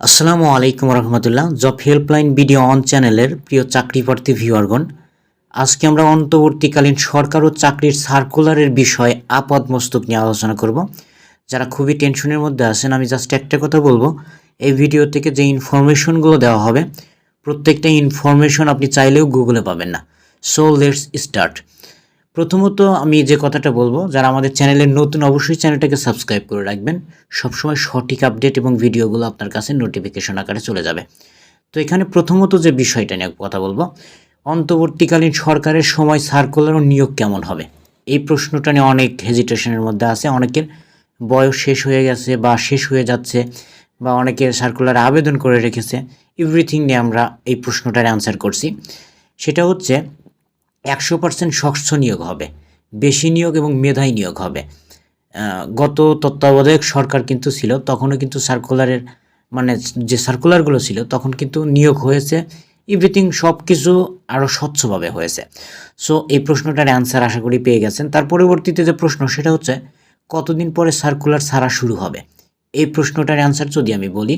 আসসালামু আলাইকুম রহমতুল্লাহ। জব হেল্পলাইন ভিডিও অন চ্যানেলের প্রিয় চাকরি প্রার্থী ভিউয়ারগণ, আজকে আমরা অন্তর্বর্তীকালীন সরকার ও চাকরির সার্কুলারের বিষয়ে আপদ মস্তক নিয়ে আলোচনা করব। যারা খুবই টেনশনের মধ্যে আছেন, আমি জাস্ট একটা কথা বলব। এই ভিডিও থেকে যে ইনফরমেশনগুলো দেওয়া হবে, প্রত্যেকটা ইনফরমেশন আপনি চাইলেও গুগলে পাবেন না। সো লেটস স্টার্ট প্রথমত আমি যে কথাটা বলব, যারা আমাদের চ্যানেলের নতুন, অবশ্যই চ্যানেলটাকে সাবস্ক্রাইব করে রাখবেন। সবসময় সঠিক আপডেট এবং ভিডিওগুলো আপনার কাছে নোটিফিকেশন আকারে চলে যাবে। তো এখানে প্রথমত যে বিষয়টা নিয়ে কথা বলব, অন্তর্বর্তীকালীন সরকারের সময় সার্কুলার ও নিয়োগ কেমন হবে? এই প্রশ্নটা নিয়ে অনেক হেজিটেশনের মধ্যে আছে। অনেকের বয়স শেষ হয়ে গেছে বা শেষ হয়ে যাচ্ছে বা অনেকে সার্কুলার আবেদন করে রেখেছে। এভরিথিং নিয়ে আমরা এই প্রশ্নটার অ্যান্সার করছি। সেটা হচ্ছে একশো পার্সেন্ট স্বচ্ছ নিয়োগ হবে, বেশি নিয়োগ এবং মেধাই নিয়োগ হবে। গত তত্ত্বাবধায়ক সরকার কিন্তু ছিল, তখনও কিন্তু সার্কুলারের মানে যে সার্কুলারগুলো ছিল, তখন কিন্তু নিয়োগ হয়েছে। এভরিথিং সব কিছু আরও স্বচ্ছভাবে হয়েছে। সো এই প্রশ্নটার অ্যান্সার আশা করি পেয়ে গেছেন। তার পরবর্তীতে যে প্রশ্ন, সেটা হচ্ছে, কতদিন পরে সার্কুলার ছাড়া শুরু হবে? এই প্রশ্নটার অ্যান্সার যদি আমি বলি,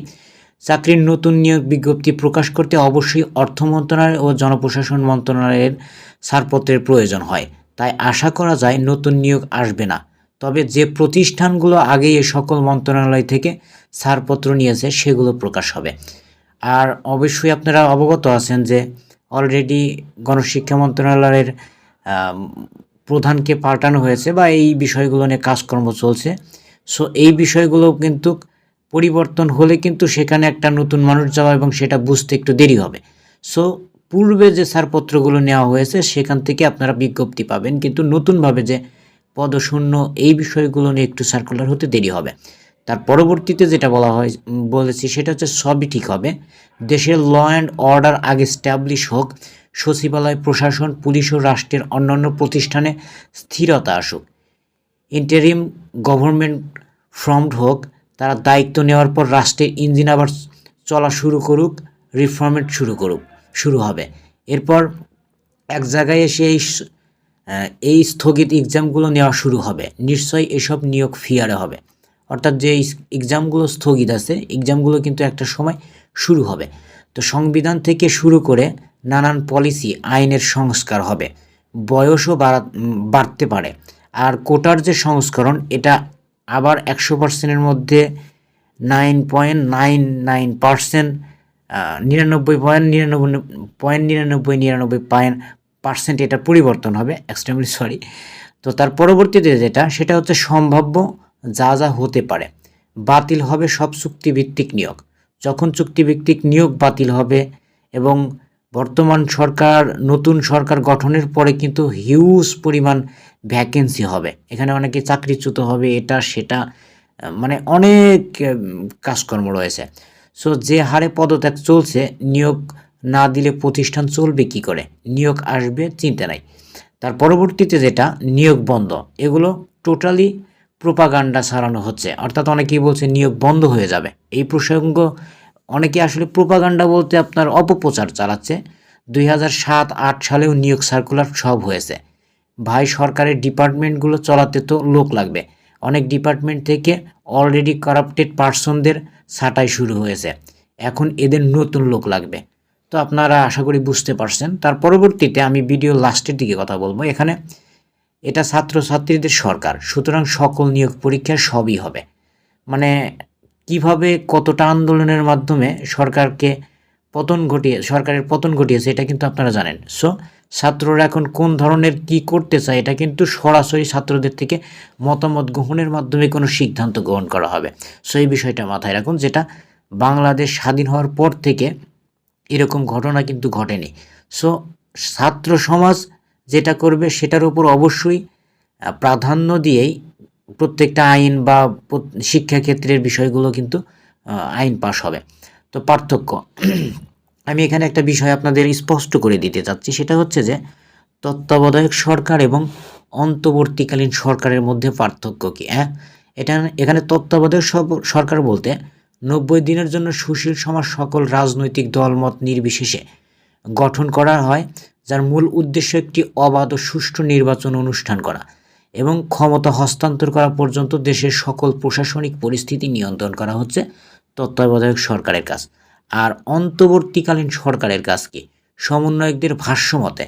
চাকরির নতুন নিয়োগ বিজ্ঞপ্তি প্রকাশ করতে অবশ্যই অর্থ মন্ত্রণালয় ও জনপ্রশাসন মন্ত্রণালয়ের ছাড়পত্রের প্রয়োজন হয়। তাই আশা করা যায় নতুন নিয়োগ আসবে না। তবে যে প্রতিষ্ঠানগুলো আগেই সকল মন্ত্রণালয় থেকে ছাড়পত্র নিয়েছে, সেগুলো প্রকাশ হবে। আর অবশ্যই আপনারা অবগত আছেন যে অলরেডি গণশিক্ষা মন্ত্রণালয়ের প্রধানকে পাল্টানো হয়েছে বা এই বিষয়গুলো নিয়ে কাজকর্ম চলছে। সো এই বিষয়গুলো কিন্তু পরিবর্তন হলে কিন্তু সেখানে একটা নতুন মানুষ যাওয়া এবং সেটা বুঝতে একটু দেরি হবে। সো পূর্বে যে ছাড়পত্রগুলো নেওয়া হয়েছে, সেখান থেকে আপনারা বিজ্ঞপ্তি পাবেন। কিন্তু নতুনভাবে যে পদশূন্য, এই বিষয়গুলো নিয়ে একটু সার্কুলার হতে দেরি হবে। তার পরবর্তীতে যেটা বলা হয় বলেছি, সেটা হচ্ছে সবই ঠিক হবে। দেশের ল অ্যান্ড অর্ডার আগে স্ট্যাবলিশ হোক, সচিবালয়, প্রশাসন, পুলিশ ও রাষ্ট্রের অন্যান্য প্রতিষ্ঠানে স্থিরতা আসুক। ইন্টারিম গভর্নমেন্ট ফর্মড হোক, তারা দায়িত্ব নেওয়ার পর রাষ্ট্রের ইঞ্জিন আবার চলা শুরু করুক রিফর্মেট শুরু করুক। শুরু হবে। এরপর এক জায়গায় এসে এই এই স্থগিত এক্সামগুলো নেওয়া শুরু হবে। নিশ্চয়ই এসব নিয়োগ ফিয়ারে হবে। অর্থাৎ যে এক্সামগুলো স্থগিত আছে এক্সামগুলো কিন্তু একটা সময় শুরু হবে। তো সংবিধান থেকে শুরু করে নানান পলিসি আইনের সংস্কার হবে। বয়সও বাড়তে পারে। আর কোটার যে সংস্করণ, এটা আবার একশো পার্সেন্টের মধ্যে nine point nine nine percent নিরানব্বই পয়েন্ট নিরানব্বই পয়েন্ট নিরানব্বই নিরানব্বই পয়েন্ট পার্সেন্ট এটা পরিবর্তন হবে এক্সট্রিমলি সরি তো তার পরবর্তীতে যেটা, সেটা হচ্ছে সম্ভাব্য যা যা হতে পারে। বাতিল হবে সব চুক্তিভিত্তিক নিয়োগ। যখন চুক্তিভিত্তিক নিয়োগ বাতিল হবে এবং বর্তমান সরকার, নতুন সরকার গঠনের পরে কিন্তু হিউজ পরিমাণ ভ্যাকেন্সি হবে। এখানে অনেকে চাকরিচ্যুত হবে, এটা, সেটা মানে অনেক কাজকর্ম রয়েছে। সো যে হারে পদত্যাগ চলছে, নিয়োগ না দিলে প্রতিষ্ঠান চলবে কি করে? নিয়োগ আসবে চিন্তা নাই। তার পরবর্তীতে যেটা, নিয়োগ বন্ধ। এগুলো টোটালি প্রোপাগান্ডা ছড়ানো হচ্ছে। অর্থাৎ অনেকেই বলছে নিয়োগ বন্ধ হয়ে যাবে। এই প্রসঙ্গ অনেকে আসলে প্রোপাগান্ডা বলতে আপনার অপপ্রচার চালাচ্ছে। দুই হাজার সাত, আট সালেও নিয়োগ সার্কুলার সব হয়েছে। ভাই, সরকারের ডিপার্টমেন্টগুলো চলাতে তো লোক লাগবে। অনেক ডিপার্টমেন্ট থেকে অলরেডি কারাপ্টেড পার্সনদের ছাঁটাই শুরু হয়েছে। এখন এদের নতুন লোক লাগবে। তো আপনারা আশা করি বুঝতে পারছেন। তার পরবর্তীতে আমি ভিডিও লাস্টের দিকে কথা বলব। এখানে এটা ছাত্রছাত্রীদের সরকার। সুতরাং সকল নিয়োগ পরীক্ষা সবই হবে। মানে কীভাবে কতটা আন্দোলনের মাধ্যমে সরকারকে পতন ঘটিয়ে সরকারের পতন ঘটিয়েছে, এটা কিন্তু আপনারা জানেন। সো ছাত্ররা এখন কোন ধরনের কি করতে চায়, এটা কিন্তু সরাসরি ছাত্রদের থেকে মতামত গ্রহণের মাধ্যমে কোনো সিদ্ধান্ত গ্রহণ করা হবে। সো, এই বিষয়টা মাথায় রাখুন যেটা বাংলাদেশ স্বাধীন হওয়ার পর থেকে এরকম ঘটনা কিন্তু ঘটেনি। সো, ছাত্র সমাজ যেটা করবে সেটার উপর অবশ্যই প্রাধান্য দিয়েই প্রত্যেকটা আইন বা শিক্ষাক্ষেত্রের বিষয়গুলো কিন্তু আইন পাশ হবে। তো, পার্থক্য। আমি এখানে একটা বিষয় আপনাদের স্পষ্ট করে দিতে চাচ্ছি। সেটা হচ্ছে যে, তত্ত্বাবধায়ক সরকার এবং অন্তর্বর্তীকালীন সরকারের মধ্যে পার্থক্য কী? হ্যাঁ এটা এখানে তত্ত্বাবধায়ক সরকার বলতে নব্বই দিনের জন্য সুশীল সমাজ সকল রাজনৈতিক দলমত নির্বিশেষে গঠন করা হয়, যার মূল উদ্দেশ্য একটি অবাধ ও সুষ্ঠু নির্বাচন অনুষ্ঠান করা এবং ক্ষমতা হস্তান্তর করা পর্যন্ত দেশের সকল প্রশাসনিক পরিস্থিতি নিয়ন্ত্রণ করা হচ্ছে তত্ত্বাবধায়ক সরকারের কাজ। আর অন্তর্বর্তীকালীন সরকারের কাজ কি সমন্বয়কদের ভাষ্য মতে,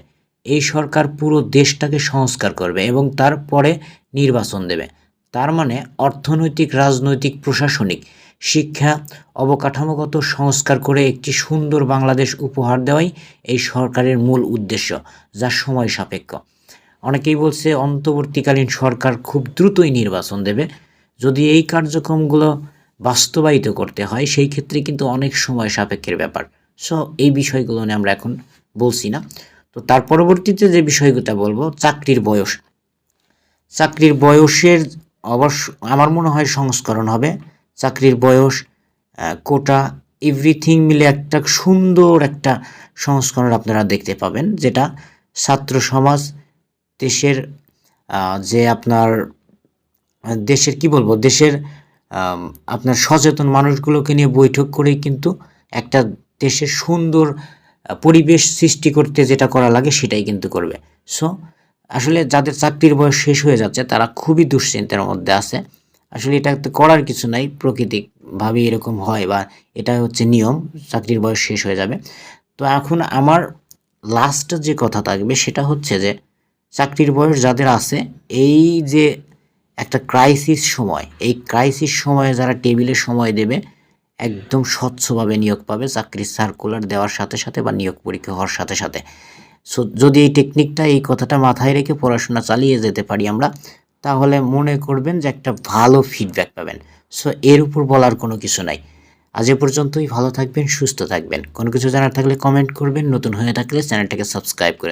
এই সরকার পুরো দেশটাকে সংস্কার করবে এবং তারপরে নির্বাচন দেবে। তার মানে অর্থনৈতিক, রাজনৈতিক, প্রশাসনিক শিক্ষা অবকাঠামোগত সংস্কার করে একটি সুন্দর বাংলাদেশ উপহার দেওয়াই এই সরকারের মূল উদ্দেশ্য, যা সময় সাপেক্ষ। অনেকেই বলছে অন্তর্বর্তীকালীন সরকার খুব দ্রুতই নির্বাচন দেবে। যদি এই কার্যক্রমগুলো বাস্তবায়িত করতে হয়, সেই ক্ষেত্রে কিন্তু অনেক সময় সাপেক্ষের ব্যাপার। সো এই বিষয়গুলো নিয়ে আমরা এখন বলছি না। তো তার পরবর্তীতে যে বিষয়গুলো বলব, চাকরির বয়স। চাকরির বয়সের অবশ্য আমার মনে হয় সংস্করণ হবে। চাকরির বয়স কোটা এভরিথিং মিলে একটা সুন্দর একটা সংস্করণ আপনারা দেখতে পাবেন, যেটা ছাত্র সমাজ, দেশের যে আপনার, দেশের কি বলব, দেশের আপনার সচেতন মানুষগুলোকে নিয়ে বৈঠক করেই কিন্তু একটা দেশের সুন্দর পরিবেশ সৃষ্টি করতে যেটা করা লাগে সেটাই কিন্তু করবে। সো আসলে যাদের চাকরির বয়স শেষ হয়ে যাচ্ছে, তারা খুবই দুশ্চিন্তার মধ্যে আছে। আসলে এটা তো করার কিছু নাই প্রকৃতিকভাবে এরকম হয় বা এটা হচ্ছে নিয়ম, চাকরির বয়স শেষ হয়ে যাবে। তো এখন আমার লাস্ট যে কথা থাকবে সেটা হচ্ছে যে, চাকরির বয়স যাদের আছে, এই যে একটা ক্রাইসিস সময়। এই ক্রাইসিস সময়ে যারা টেবিলে সময় দেবে, একদম স্বচ্ছভাবে নিয়োগ পাবে, চাকরির সার্কুলার দেওয়ার সাথে সাথে বা নিয়োগ পরীক্ষা হওয়ার সাথে সাথে। সো যদি এই টেকনিকটা এই কথাটা মাথায় রেখে পড়াশোনা চালিয়ে যেতে পারি আমরা, তাহলে মনে করবেন যে একটা ভালো ফিডব্যাক পাবেন। সো এর উপর বলার কোনো কিছু নাই। আজ এ পর্যন্তই, ভালো থাকবেন, সুস্থ থাকবেন। কোনো কিছু জানার থাকলে কমেন্ট করবেন, নতুন হয়ে থাকলে চ্যানেলটাকে সাবস্ক্রাইব করে